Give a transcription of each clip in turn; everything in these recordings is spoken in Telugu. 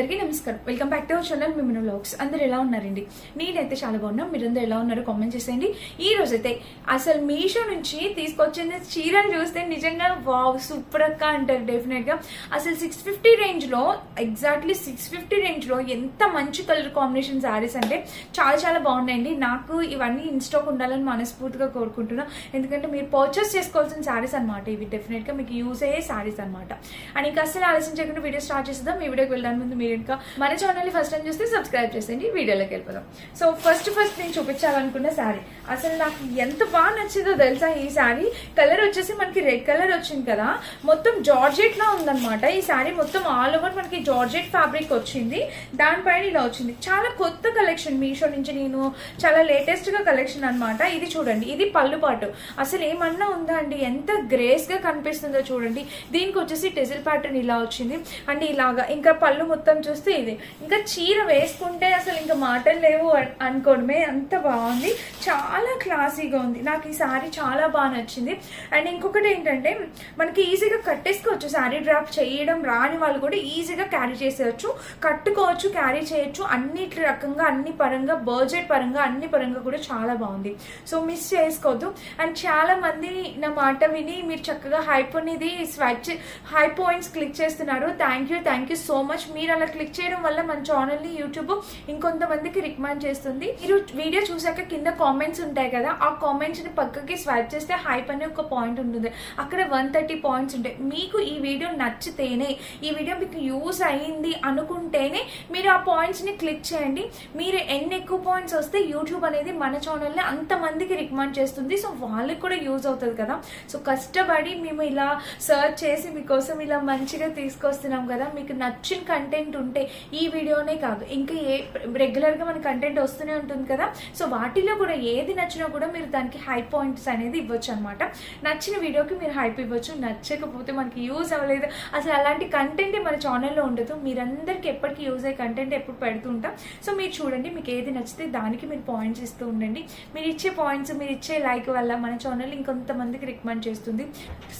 అందరికీ నమస్కారం. Welcome back to our channel మిమ్మల్ని వ్లాగ్స్ అందరు ఎలా ఉన్నారండి? నేనైతే చాలా బాగున్నా. మీరందరూ ఎలా ఉన్నారో కామెంట్ చేసేయండి. ఈ రోజైతే అసలు మీషో నుంచి తీసుకొచ్చింది చీరలు చూస్తే నిజంగా వావ్ సూపర్ అక్క అంటారు డెఫినెట్గా. అసలు సిక్స్ ఫిఫ్టీ రేంజ్లో ఎగ్జాక్ట్లీ సిక్స్ ఫిఫ్టీ రేంజ్లో ఎంత మంచి కలర్ కాంబినేషన్ శారీస్ అంటే చాలా చాలా బాగున్నాయండి. నాకు ఇవన్నీ ఇన్స్టాక్ ఉండాలని మనస్ఫూర్తిగా కోరుకుంటున్నా. ఎందుకంటే మీరు పర్చేస్ చేసుకోవాల్సిన శారీస్ అనమాట ఇవి. డెఫినెట్గా మీకు యూజ్ అయ్యే శారీస్ అనమాట అండ్ ఇంకా అసలు ఆలోచించకుండా వీడియో స్టార్ట్ చేసేద్దాం. ఈ వీడియోకి వెళ్ళడానికి ముందు మీరు ఇంకా మన ఛానల్ని ఫస్ట్ టైం చూస్తే సబ్స్క్రైబ్ చేసేయండి వీడియోలోకి వెళ్ళిపోదాం. సో ఫస్ట్ ఫస్ట్ నేను చూపించాలనుకున్న శారీ అసలు నాకు ఎంత బాగా నచ్చిందో తెలుసా ఈ శారీ కలర్ వచ్చేసి మనకి రెడ్ కలర్ వచ్చింది కదా. మొత్తం జార్జెట్ లా ఉందన్నమాట. ఈ శారీ మొత్తం ఆల్ ఓవర్ మనకి జార్జెట్ ఫ్యాబ్రిక్ వచ్చింది. దానిపైన ఇలా వచ్చింది. చాలా కొత్త కలెక్షన్ మీషో నుంచి నేను చాలా లేటెస్ట్గా కలెక్షన్ అనమాట ఇది చూడండి. ఇది పళ్ళు పాటు. అసలు ఏమన్నా ఉందా అండి? ఎంత గ్రేస్గా కనిపిస్తుందో చూడండి. దీనికి వచ్చేసి టెజిల్ ప్యాటర్న్ ఇలా వచ్చింది. అండ్ ఇలాగా ఇంకా పళ్ళు మొత్తం చూస్తే ఇది. ఇంకా చీర వేసుకుంటే అసలు ఇంకా మాటలు లేవు అనుకోవడమే. అంత బాగుంది. చాలా క్లాసీగా ఉంది. నాకు ఈ శారీ చాలా బాగా నచ్చింది. అండ్ ఇంకొకటి ఏంటంటే మనకి ఈజీగా కట్టేసుకోవచ్చు. శారీ డ్రాప్ చేయడం రాని వాళ్ళు కూడా ఈజీగా క్యారీ చేసేయచ్చు. కట్టుకోవచ్చు క్యారీ చేయొచ్చు. అన్నిటి రకంగా అన్ని పరంగా బడ్జెట్ పరంగా అన్ని పరంగా కూడా చాలా బాగుంది. సో మిస్ చేసుకోవద్దు. అండ్ చాలా మంది నా మాట విని మీరు చక్కగా హైప్ అనేది స్వైప్ హై పాయింట్స్ క్లిక్ చేస్తున్నారు. Thank you thank you so much. మీరు అలా క్లిక్ చేయడం వల్ల మన ఛానల్ని యూట్యూబ్ ఇంకొంతమందికి రికమెండ్ చేస్తుంది. మీరు వీడియో చూసాక కింద కామెంట్స్ ఉంటాయి కదా ఆ కామెంట్స్ని పక్కకి స్వైప్ చేస్తే హైప్ అనే ఒక పాయింట్ ఉంటుంది. అక్కడ వన్ థర్టీ పాయింట్స్ ఉంటాయి. మీకు ఈ వీడియో నచ్చితేనే ఈ వీడియో మీకు యూస్ అయ్యింది అనుకుంటేనే మీరు ఆ పాయింట్స్ని క్లిక్ చేయండి. మీరు ఎన్ని ఎక్కువ పాయింట్స్ వస్తే యూట్యూబ్ అనేది మన ఛానల్లో అంతమందికి రికమెండ్ చేస్తుంది. సో వాళ్ళకి కూడా యూజ్ అవుతుంది కదా. సో కష్టపడి మేము ఇలా సర్చ్ చేసి మీకోసం ఇలా మంచిగా తీసుకొస్తున్నాం కదా. మీకు నచ్చిన కంటెంట్ ఉంటే ఈ వీడియోనే కాదు. ఇంకా ఏ రెగ్యులర్గా మన కంటెంట్ వస్తూనే ఉంటుంది కదా. సో వాటిలో కూడా ఏది నచ్చినా కూడా మీరు దానికి హై పాయింట్స్ అనేది ఇవ్వచ్చు అనమాట నచ్చిన వీడియోకి మీరు హైప్ ఇవ్వచ్చు. నచ్చకపోతే మనకి యూజ్ అవ్వలేదు. అసలు అలాంటి కంటెంట్ మన ఛానల్లో ఉండదు. మీరందరికీ ఎప్పటికీ యూజ్ అయ్యే కంటెంట్ ఎప్పుడు పెడుతూ ఉంటాం సో మీరు చూడండి మీకు ఏది నచ్చితే దానికి మీరు పాయింట్స్ ఇస్తూ ఉండండి. మీరు ఇచ్చే పాయింట్స్ మీరు ఇచ్చే లైక్ వల్ల మన ఛానల్ ఇంకొంతమందికి రికమెండ్ చేస్తుంది.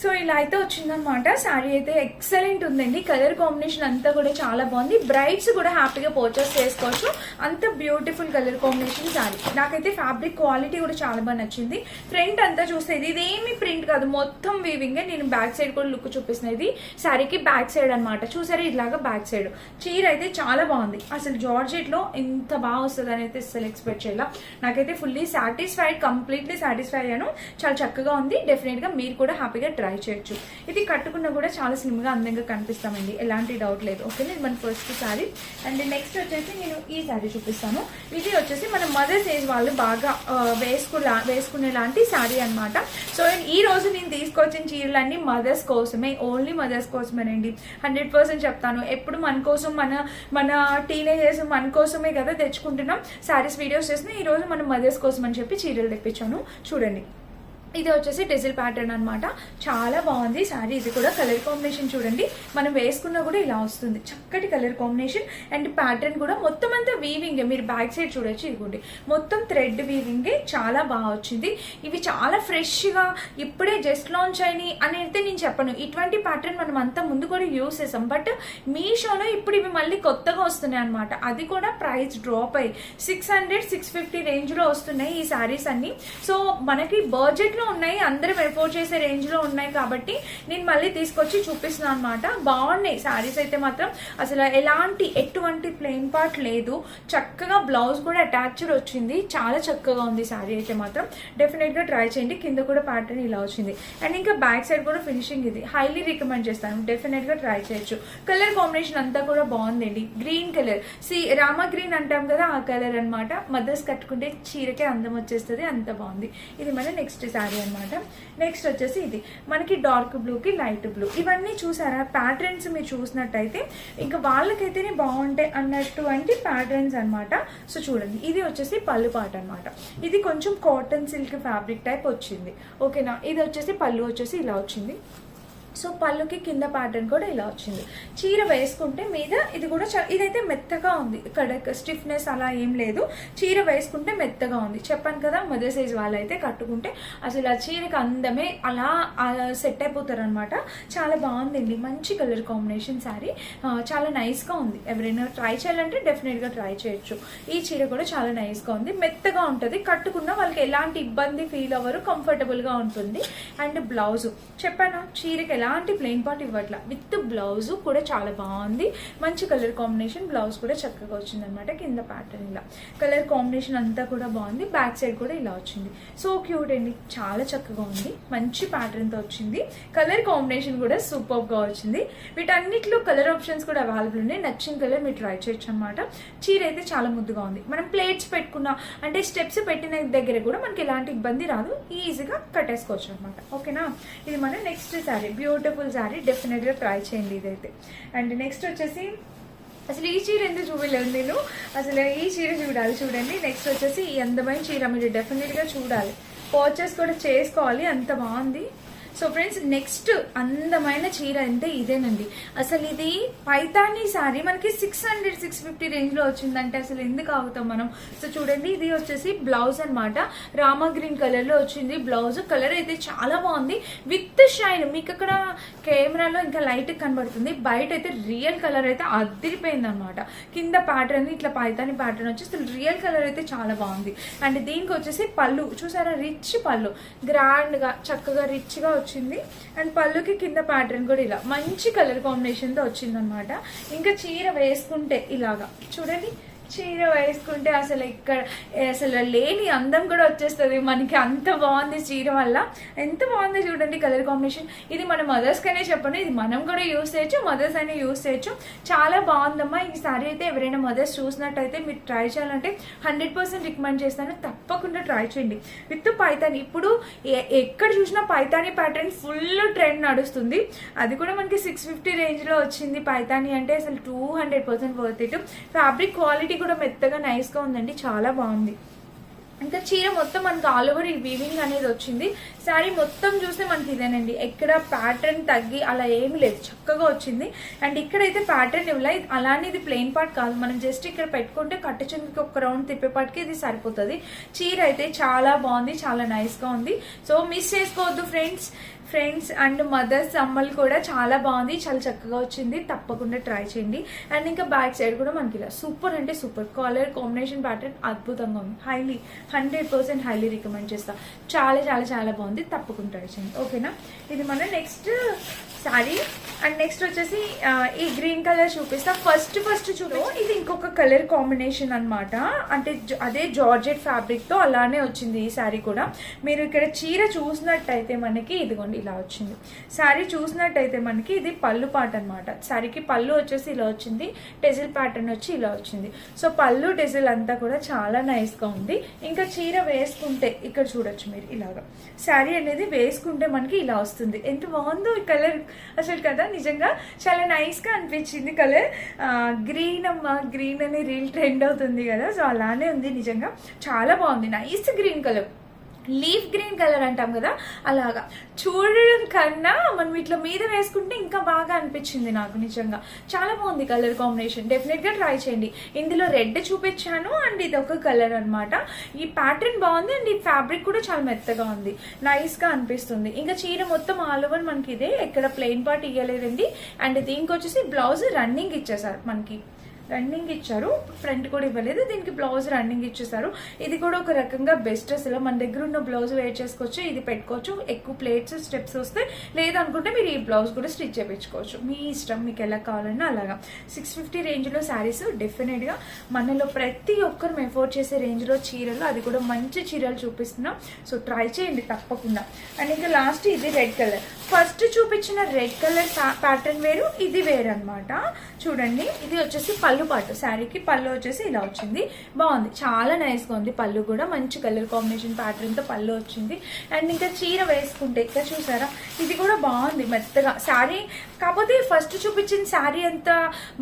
సో ఇలా అయితే వచ్చిందనమాట శారీ అయితే ఎక్సలెంట్ ఉందండి. కలర్ కాంబినేషన్ అంతా కూడా చాలా బాగుంది. బ్రైడ్స్ కూడా హ్యాపీగా పర్చేస్ చేసుకోవచ్చు. అంత బ్యూటిఫుల్ కలర్ కాంబినేషన్ శారీ. నాకైతే ఫ్యాబ్రిక్ క్వాలిటీ కూడా చాలా బాగా నచ్చింది. ఫ్రంట్ అంతా చూస్తే ఇది ఇదేమి ప్రింట్ కాదు. మొత్తం వీవింగ్ నేను బ్యాక్ సైడ్ కూడా లుక్ చూపిస్తుంది ఇది శారీకి బ్యాక్ సైడ్ అన్నమాట. చూసారా? ఇలాగా బ్యాక్ సైడ్ చీర అయితే చాలా బాగుంది. అసలు జార్జెట్లో ఇంత బాగా వస్తుంది అని అయితే అసలు ఎక్స్పెక్ట్ చేయాల. నాకైతే ఫుల్లీ సాటిస్ఫైడ్ కంప్లీట్లీ సాటిస్ఫై అయ్యాను. చాలా చక్కగా ఉంది. డెఫినెట్గా మీరు కూడా హ్యాపీగా ట్రై చేయొచ్చు. ఇది కట్టుకున్నా కూడా చాలా స్లిమ్గా అందంగా కనిపిస్తామండి. ఎలాంటి డౌట్ లేదు. ఓకే ఇది మన ఫస్ట్ శారీ అండ్ నెక్స్ట్ వచ్చేసి నేను ఈ శారీ చూపిస్తాను. ఇది వచ్చేసి మన మదర్స్ ఏజ్ వాళ్ళు బాగా వేసుకులా వేసుకునే లాంటి శారీ అన్నమాట. సో ఈ రోజు నేను తీసుకొచ్చిన చీరలన్నీ మదర్స్ కోసమే ఓన్లీ మదర్స్ కోసమేనండి. హండ్రెడ్ పర్సెంట్ చెప్తాను. ఎప్పుడు మన కోసం మన మన టీనేజర్స్ మన కోసమే కదా తెచ్చుకుంటున్నాం. శారీస్ వీడియోస్ చేసిన ఈ రోజు మన మదర్స్ కోసం అని చెప్పి చీరలు తెప్పించాను. చూడండి. ఇది వచ్చేసి డిజిల్ ప్యాటర్న్ అనమాట చాలా బాగుంది శారీ. ఇది కూడా కలర్ కాంబినేషన్ చూడండి. మనం వేసుకున్నా కూడా ఇలా వస్తుంది. చక్కటి కలర్ కాంబినేషన్. అండ్ ప్యాటర్న్ కూడా మొత్తం అంతా వీవింగే మీరు బ్యాక్ సైడ్ చూడొచ్చు ఇదిగోండి. మొత్తం థ్రెడ్ వీవింగే చాలా బాగా వచ్చింది. ఇవి చాలా ఫ్రెష్గా ఇప్పుడే జస్ట్ లాంచ్ అయినాయి అని అయితే నేను చెప్పను. ఇటువంటి ప్యాటర్న్ మనం అంతా ముందు కూడా యూస్ చేసాం. బట్ మీషోలో ఇప్పుడు ఇవి మళ్ళీ కొత్తగా వస్తున్నాయి అనమాట అది కూడా ప్రైస్ డ్రాప్ అయ్యి సిక్స్ హండ్రెడ్ సిక్స్ ఫిఫ్టీ రేంజ్లో వస్తున్నాయి ఈ శారీస్ అన్ని. సో మనకి బడ్జెట్లో లో ఉన్నాయి అందరం ఎఫోర్డ్ చేసే రేంజ్లో ఉన్నాయి కాబట్టి నేను మళ్ళీ తీసుకొచ్చి చూపిస్తున్నాను అనమాట బాగున్నాయి శారీస్ అయితే మాత్రం అసలు ఎలాంటి ఎటువంటి ప్లెయిన్ పార్ట్ లేదు. చక్కగా బ్లౌజ్ కూడా అటాచ్డ్ వచ్చింది. చాలా చక్కగా ఉంది శారీ అయితే మాత్రం. డెఫినెట్గా ట్రై చేయండి. కింద కూడా ప్యాటర్న్ ఇలా వచ్చింది. అండ్ ఇంకా బ్యాక్ సైడ్ కూడా ఫినిషింగ్ ఇది. హైలీ రికమెండ్ చేస్తాను. డెఫినెట్గా ట్రై చేయొచ్చు. కలర్ కాంబినేషన్ అంతా కూడా బాగుందండి. గ్రీన్ కలర్ సి రామ గ్రీన్ అంటాం కదా ఆ కలర్ అన్నమాట. మదర్స్ కట్టుకుంటే చీరకే అందం వచ్చేస్తుంది. అంత బాగుంది. ఇది మన నెక్స్ట్ శారీ అనమాట నెక్స్ట్ వచ్చేసి ఇది. మనకి డార్క్ బ్లూకి లైట్ బ్లూ ఇవన్నీ చూసారా? ప్యాటర్న్స్ మీరు చూసినట్టయితే ఇంకా వాళ్ళకైతేనే బాగుంటాయి అన్నటువంటి ప్యాటర్న్స్ అన్నమాట. సో చూడండి. ఇది వచ్చేసి పళ్ళు పాట అన్నమాట. ఇది కొంచెం కాటన్ సిల్క్ ఫ్యాబ్రిక్ టైప్ వచ్చింది. ఓకేనా ఇది వచ్చేసి పళ్ళు వచ్చేసి ఇలా వచ్చింది. సో పళ్ళుకి కింద ప్యాటర్న్ కూడా ఇలా వచ్చింది. చీర వేసుకుంటే మీద ఇది కూడా చ- ఇదైతే మెత్తగా ఉంది. ఇక్కడ స్టిఫ్నెస్ అలా ఏం లేదు. చీర వేసుకుంటే మెత్తగా ఉంది. చెప్పాను కదా మదర్ సైజ్ వాళ్ళైతే కట్టుకుంటే అసలు ఆ చీరకి అందమే అలా సెట్ అయిపోతారు అనమాట చాలా బాగుందండి. మంచి కలర్ కాంబినేషన్ శారీ చాలా నైస్గా ఉంది. ఎవరైనా ట్రై చేయాలంటే డెఫినెట్గా ట్రై చేయొచ్చు. ఈ చీర కూడా చాలా నైస్గా ఉంది. మెత్తగా ఉంటుంది. కట్టుకున్న వాళ్ళకి ఎలాంటి ఇబ్బంది ఫీల్ అవ్వరు. కంఫర్టబుల్గా ఉంటుంది. అండ్ బ్లౌజ్ చెప్పాను? చీరకి ఎలాంటి ప్లెయిన్ పార్ట్ ఇవ్వట్ల. విత్ బ్లౌజ్ కూడా చాలా బాగుంది. మంచి కలర్ కాంబినేషన్ బ్లౌజ్ కూడా చక్కగా వచ్చింది అనమాట కింద ప్యాటర్న్ ఇలా. కలర్ కాంబినేషన్ అంతా కూడా బాగుంది. బ్యాక్ సైడ్ కూడా ఇలా వచ్చింది. సో క్యూట్ అండి. చాలా చక్కగా ఉంది. మంచి ప్యాటర్న్తో తో వచ్చింది. కలర్ కాంబినేషన్ కూడా సూపర్గా వచ్చింది. వీటన్నిటిలో కలర్ ఆప్షన్స్ కూడా అవైలబుల్ ఉన్నాయి. నచ్చిన కలర్ మీరు ట్రై చేయొచ్చు అనమాట చీర అయితే చాలా ముద్దుగా ఉంది. మనం ప్లేట్స్ పెట్టుకున్న అంటే స్టెప్స్ పెట్టిన దగ్గర కూడా మనకి ఎలాంటి ఇబ్బంది రాదు. ఈజీగా కట్టేసుకోవచ్చు అనమాట ఓకేనా ఇది మన నెక్స్ట్ శారీ బ్యూటిఫుల్ శారీ డెఫినెట్గా ట్రై చేయండి ఇదైతే. అండ్ నెక్స్ట్ వచ్చేసి అసలు ఈ చీర ఎందుకు చూడలేదు నేను? అసలు ఈ చీర చూడాలి చూడండి. నెక్స్ట్ వచ్చేసి ఈ అందమైన చీర మీరు డెఫినెట్గా చూడాలి. పర్చేస్ కూడా చేసుకోవాలి అంత బాగుంది. సో ఫ్రెండ్స్ నెక్స్ట్ అందమైన చీర అంటే ఇదేనండి. అసలు ఇది పైతానీ సారీ. మనకి సిక్స్ హండ్రెడ్ సిక్స్ ఫిఫ్టీ రేంజ్లో వచ్చిందంటే అసలు ఎందుకు ఆగుతాం మనం? సో చూడండి ఇది వచ్చేసి బ్లౌజ్ అనమాట రామా గ్రీన్ కలర్లో వచ్చింది బ్లౌజ్ కలర్ అయితే చాలా బాగుంది. విత్ షైన్ మీకు అక్కడ కెమెరాలో ఇంకా లైట్ కనబడుతుంది. బయట అయితే రియల్ కలర్ అయితే అదిరిపోయింది అనమాట కింద ప్యాటర్న్ ఇట్లా పైతాని ప్యాటర్న్ వచ్చి అసలు రియల్ కలర్ అయితే చాలా బాగుంది. అండ్ దీనికి వచ్చేసి పళ్ళు. చూసారా? రిచ్ పళ్ళు. గ్రాండ్గా చక్కగా రిచ్గా వచ్చింది. అండ్ పళ్ళుకి కింద ప్యాటర్న్ కూడా ఇలా. మంచి కలర్ కాంబినేషన్తో వచ్చింది అనమాట ఇంకా చీర వేసుకుంటే ఇలాగా. చూడండి. చీర వేసుకుంటే అసలు ఇక్కడ అసలు లేని అందం కూడా వచ్చేస్తుంది. మనకి అంత బాగుంది చీర వల్ల. ఎంత బాగుంది చూడండి కలర్ కాంబినేషన్. ఇది మన మదర్స్ కనే చెప్పను. ఇది మనం కూడా యూస్ చేయొచ్చు మదర్స్ అయినా యూస్ చేయొచ్చు. చాలా బాగుందమ్మా. ఈ సారీ అయితే ఎవరైనా మదర్స్ చూసినట్టయితే మీరు ట్రై చేయాలంటే హండ్రెడ్ పర్సెంట్ రికమెండ్ చేస్తాను. తప్పకుండా ట్రై చేయండి. విత్ పైతాని. ఇప్పుడు ఎ- ఎక్కడ చూసినా పైతాని ప్యాటర్న్ ఫుల్ ట్రెండ్ నడుస్తుంది. అది కూడా మనకి సిక్స్ ఫిఫ్టీ రేంజ్లో వచ్చింది పైతాని అంటే అసలు two hundred percent worth it fabric quality కూడా మెత్తగా నైస్గా ఉందండి. చాలా బాగుంది. ఇంకా చీర మొత్తం మనకు ఆల్ ఓవర్ ఈ వీవింగ్ అనేది వచ్చింది. శారీ మొత్తం చూస్తే మనకి ఇదేనండి. ఎక్కడ ప్యాటర్న్ తగ్గి అలా ఏమి లేదు. చక్కగా వచ్చింది. అండ్ ఇక్కడైతే ప్యాటర్న్ ఇవ్వలే అలానే ఇది ప్లెయిన్ పార్ట్ కాదు. మనం జస్ట్ ఇక్కడ పెట్టుకుంటే కట్ట చెంగుకి ఒక రౌండ్ తిప్పేపాటికి ఇది సరిపోతుంది. చీర అయితే చాలా బాగుంది. చాలా నైస్గా ఉంది. సో మిస్ చేసుకోవద్దు ఫ్రెండ్స్ ఫ్రెండ్స్ అండ్ మదర్స్ అమ్మలు కూడా చాలా బాగుంది. చాలా చక్కగా వచ్చింది. తప్పకుండా ట్రై చేయండి. అండ్ ఇంకా బ్యాక్ సైడ్ కూడా మనకి ఇలా సూపర్ అంటే సూపర్ కలర్ కాంబినేషన్ ప్యాటర్న్ అద్భుతంగా ఉంది. Highly hundred percent highly recommend చేస్తా. చాలా చాలా చాలా బాగుంది. తప్పకుండా ట్రై చేయండి. ఓకేనా? ఇది మన నెక్స్ట్ శారీ అండ్ నెక్స్ట్ వచ్చేసి ఈ గ్రీన్ కలర్ చూపిస్తా. ఫస్ట్ ఫస్ట్ చూడో ఇది ఇంకొక కలర్ కాంబినేషన్ అన్నమాట. అంటే జ- అదే జార్జెట్ ఫ్యాబ్రిక్తో అలానే వచ్చింది ఈ శారీ కూడా. మీరు ఇక్కడ చీర చూసినట్టయితే మనకి ఇదిగోండి ఇలా వచ్చింది. శారీ చూసినట్టయితే మనకి ఇది పళ్ళు పాట అనమాట శారీకి పళ్ళు వచ్చేసి ఇలా వచ్చింది టెజిల్ ప్యాటర్న్ వచ్చి ఇలా వచ్చింది. సో పళ్ళు టెజిల్ అంతా కూడా చాలా నైస్గా ఉంది. ఇంకా చీర వేసుకుంటే ఇక్కడ చూడొచ్చు మీరు ఇలాగా. శారీ అనేది వేసుకుంటే మనకి ఇలా వస్తుంది. ఎంత బాగుందో ఈ కలర్ అసలు కదా నిజంగా చాలా నైస్గా అనిపించింది కలర్. గ్రీన్ అమ్మ గ్రీన్ అని రీల్ ట్రెండ్ అవుతుంది కదా. సో అలానే ఉంది నిజంగా. చాలా బాగుంది. Nice green colour leaf green colour అంటాం కదా అలాగా. చూడడం కన్నా మనం ఇట్లా మీద వేసుకుంటే ఇంకా బాగా అనిపించింది నాకు నిజంగా. చాలా బాగుంది కలర్ కాంబినేషన్. డెఫినెట్గా ట్రై చేయండి. ఇందులో రెడ్ చూపించాను అండ్ ఇది ఒక కలర్ అనమాట ఈ ప్యాటర్న్ బాగుంది అండ్ ఈ ఫ్యాబ్రిక్ కూడా చాలా మెత్తగా ఉంది. నైస్గా అనిపిస్తుంది. ఇంకా చీర మొత్తం ఆల్ ఓవర్ మనకి ఇదే ఎక్కడ ప్లెయిన్ పార్ట్ ఇవ్వలేదండి అండ్ దీనికి వచ్చేసి బ్లౌజ్ రన్నింగ్ ఇచ్చేసారు మనకి. రన్నింగ్ ఇచ్చారు. ఫ్రంట్ కూడా ఇవ్వలేదు. దీనికి బ్లౌజ్ రన్నింగ్ ఇచ్చేసారు ఇది కూడా ఒక రకంగా బెస్ట్ అసలు. మన దగ్గర ఉన్న బ్లౌజ్ వేర్ చేసుకోవచ్చు ఇది పెట్టుకోవచ్చు. ఎక్కువ ప్లేట్స్ స్టెప్స్ వస్తే లేదనుకుంటే మీరు ఈ బ్లౌజ్ కూడా స్టిచ్ చేయించుకోవచ్చు. మీ ఇష్టం మీకు ఎలా కావాలన్నా అలాగా. సిక్స్ ఫిఫ్టీ రేంజ్లో శారీస్ డెఫినెట్గా మనలో ప్రతి ఒక్కరు ఎఫోర్డ్ చేసే రేంజ్లో చీరలు. అది కూడా మంచి చీరలు చూపిస్తున్నాం. సో ట్రై చేయండి తప్పకుండా. అండ్ ఇంకా లాస్ట్ ఇది రెడ్ కలర్ ఫస్ట్ చూపించిన రెడ్ కలర్ ప్యాటర్న్ వేరు. ఇది వేరు అనమాట చూడండి. ఇది వచ్చేసి పళ్ళు పళ్ళు పాటు శారీకి పళ్ళు వచ్చేసి ఇలా వచ్చింది. బాగుంది. చాలా నైస్గా ఉంది పళ్ళు కూడా. మంచి కలర్ కాంబినేషన్ ప్యాటర్న్తో పళ్ళు వచ్చింది. అండ్ ఇంకా చీర వేసుకుంటే ఇక్కడ చూసారా? ఇది కూడా బాగుంది. మెత్తగా. శారీ కాకపోతే ఫస్ట్ చూపించిన శారీ అంత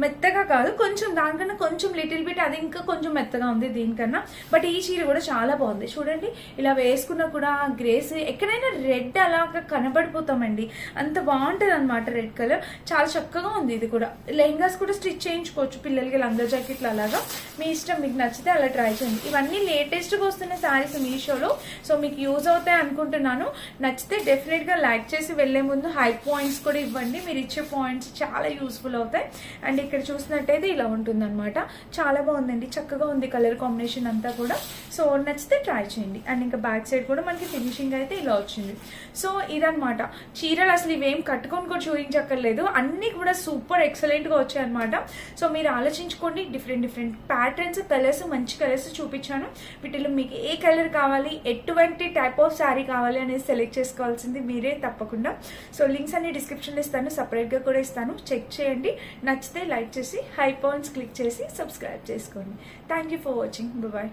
మెత్తగా కాదు. కొంచెం దానికన్నా కొంచెం లిటిల్ బిట్ అది ఇంకా కొంచెం మెత్తగా ఉంది దీనికన్నా. బట్ ఈ చీర కూడా చాలా బాగుంది. చూడండి ఇలా వేసుకున్నా కూడా గ్రేస్ ఎక్కడైనా రెడ్ అలాగా కనబడిపోతామండి. అంత బాగుంటుంది అనమాట రెడ్ కలర్. చాలా చక్కగా ఉంది ఇది కూడా. లెహంగాస్ కూడా స్టిచ్ చేయించుకోవచ్చు పిల్లలకి లంగా జాకెట్లు అలాగా. మీ ఇష్టం మీకు నచ్చితే అలా ట్రై చేయండి. ఇవన్నీ లేటెస్ట్గా వస్తున్న శారీస్ మీషోలో. సో మీకు యూజ్ అవుతాయి అనుకుంటున్నాను. నచ్చితే డెఫినెట్గా లైక్ చేసి వెళ్ళే ముందు హై పాయింట్స్ కూడా ఇవ్వండి. మీరు ఇచ్చే పాయింట్స్ చాలా యూస్ఫుల్ అవుతాయి. అండ్ ఇక్కడ చూసినట్టయితే ఇలా ఉంటుందన్నమాట. చాలా బాగుందండి. చక్కగా ఉంది కలర్ కాంబినేషన్ అంతా కూడా. సో నచ్చితే ట్రై చేయండి. అండ్ ఇంకా బ్యాక్ సైడ్ కూడా మనకి ఫినిషింగ్ అయితే ఇలా వచ్చింది. సో ఇదన్నమాట. చీరలు అసలు ఇవేం కట్టుకొని కూడా చూపించక్కర్లేదు. అన్నీ కూడా సూపర్ ఎక్సలెంట్గా వచ్చాయి అనమాట సో మీరు ఆలోచించుకోండి. డిఫరెంట్ డిఫరెంట్ ప్యాటర్న్స్ కలర్స్ మంచి కలర్స్ చూపించాను. వీటిలో మీకు ఏ కలర్ కావాలి ఎటువంటి టైప్ ఆఫ్ శారీ కావాలి అనేది సెలెక్ట్ చేసుకోవాల్సింది మీరే తప్పకుండా. సో లింక్స్ అన్ని డిస్క్రిప్షన్లో ఇస్తాను. సపరేట్ సపరేట్గా కూడా ఇస్తాను. చెక్ చేయండి. నచ్చితే లైక్ చేసి హై పాయింట్స్ క్లిక్ చేసి సబ్స్క్రైబ్ చేసుకోండి. Thank you for watching bye